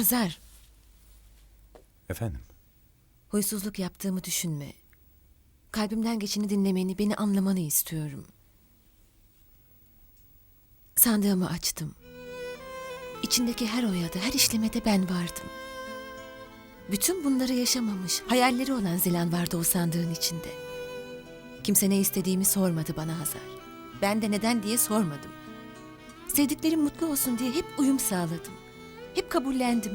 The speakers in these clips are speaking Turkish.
Hazar, Efendim? huysuzluk yaptığımı düşünme. Kalbimden geçeni dinlemeni, beni anlamanı istiyorum. Sandığımı açtım. İçindeki her oyada, her işlemede ben vardım. Bütün bunları yaşamamış, hayalleri olan Zilan vardı o sandığın içinde. Kimse ne istediğimi sormadı bana Hazar. Ben de neden diye sormadım. Sevdiklerim mutlu olsun diye hep uyum sağladım. Hep kabullendim.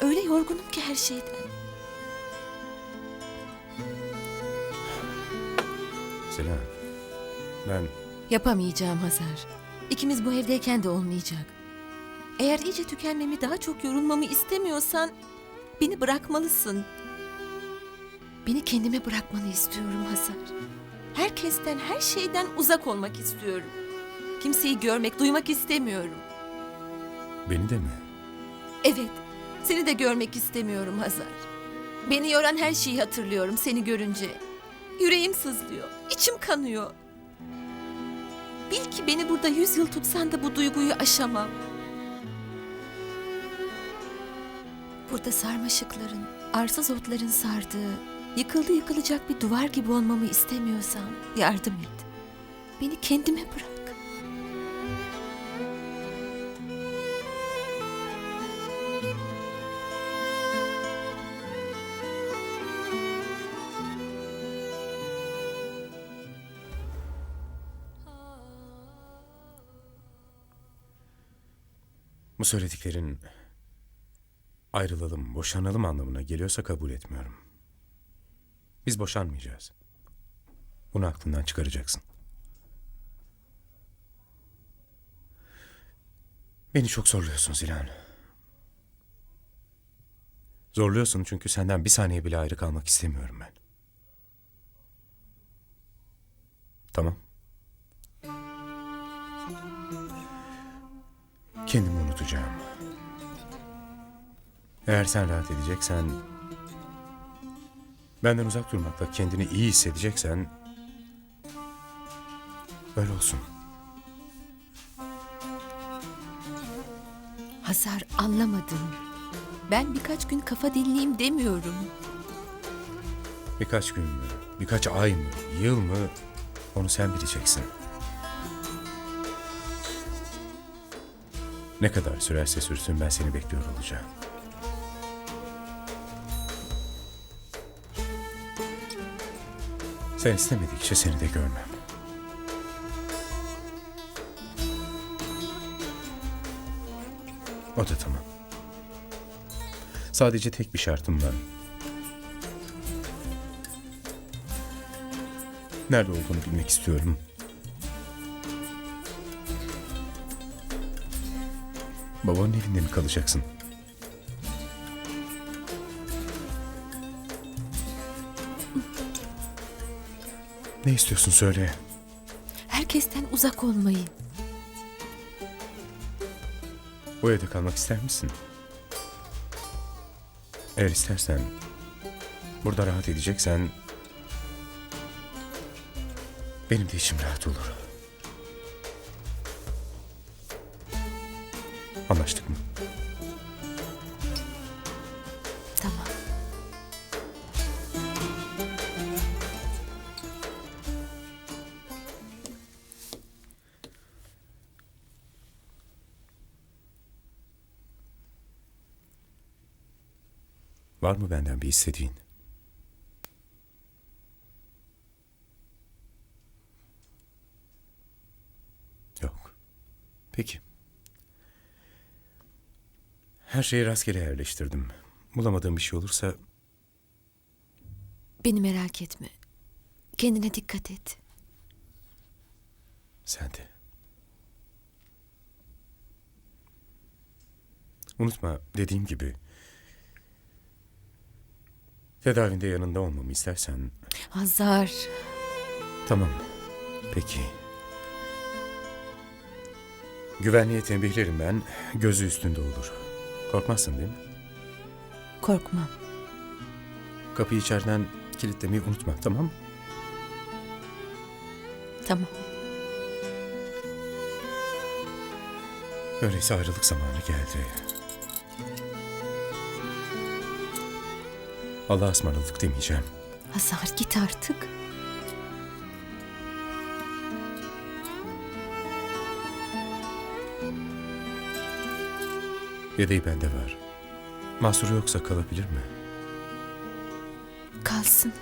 Öyle yorgunum ki her şeyden. Selam. Ben Yapamayacağım Hazar. İkimiz bu evdeyken de olmayacak. Eğer iyice tükenmemi, daha çok yorulmamı istemiyorsan beni bırakmalısın. Beni kendime bırakmanı istiyorum Hazar. Herkesten, her şeyden uzak olmak istiyorum. Kimseyi görmek, duymak istemiyorum. Beni de mi? Evet, seni de görmek istemiyorum Hazar. Beni yoran her şeyi hatırlıyorum seni görünce. Yüreğim sızlıyor, içim kanıyor. Bil ki beni burada yüz yıl tutsan da bu duyguyu aşamam. Burada sarmaşıkların, arsız otların sardığı, yıkıldı yıkılacak bir duvar gibi olmamı istemiyorsan yardım et. Beni kendime bırak. Söylediklerin ayrılalım, boşanalım anlamına geliyorsa kabul etmiyorum. Biz boşanmayacağız. Bunu aklından çıkaracaksın. Beni çok zorluyorsun Zilan. Zorluyorsun çünkü senden bir saniye bile ayrı kalmak istemiyorum ben. Tamam. Kendimi unutacağım. Eğer sen rahat edeceksen... Benden uzak durmakla kendini iyi hissedeceksen... Öyle olsun. Hazar anlamadım. Ben birkaç gün kafa dinleyeyim demiyorum. Birkaç gün mü, birkaç ay mı, yıl mı... Onu sen bileceksin. Ne kadar sürerse sürsün ben seni bekliyor olacağım. Sen istemedikçe seni de görmem. O da tamam. Sadece tek bir şartım var. Nerede olduğunu bilmek istiyorum. Babanın evinde mi kalacaksın? Ne istiyorsun söyle. Herkesten uzak olmayı. Bu evde kalmak ister misin? Eğer istersen, burada rahat edeceksen, benim de içim rahat olur. Anlaştık mı? Tamam. Var mı benden bir istediğin? Yok. Peki. Her şeyi rastgele yerleştirdim. Bulamadığım bir şey olursa Beni merak etme. Kendine dikkat et. sen de. Unutma dediğim gibi tedavinde yanında olmamı istersen Hazar. Tamam. Peki. Güvenliğe tembihlerim ben. Gözü üstünde olur. Korkmazsın değil mi? Korkmam. Kapıyı içeriden kilitlemeyi unutma tamam mı? Tamam. Öyleyse ayrılık zamanı geldi. Allah'a ısmarladık demeyeceğim. Hazar git artık. Yedeği bende var. Mahsuru yoksa kalabilir mi? Kalsın.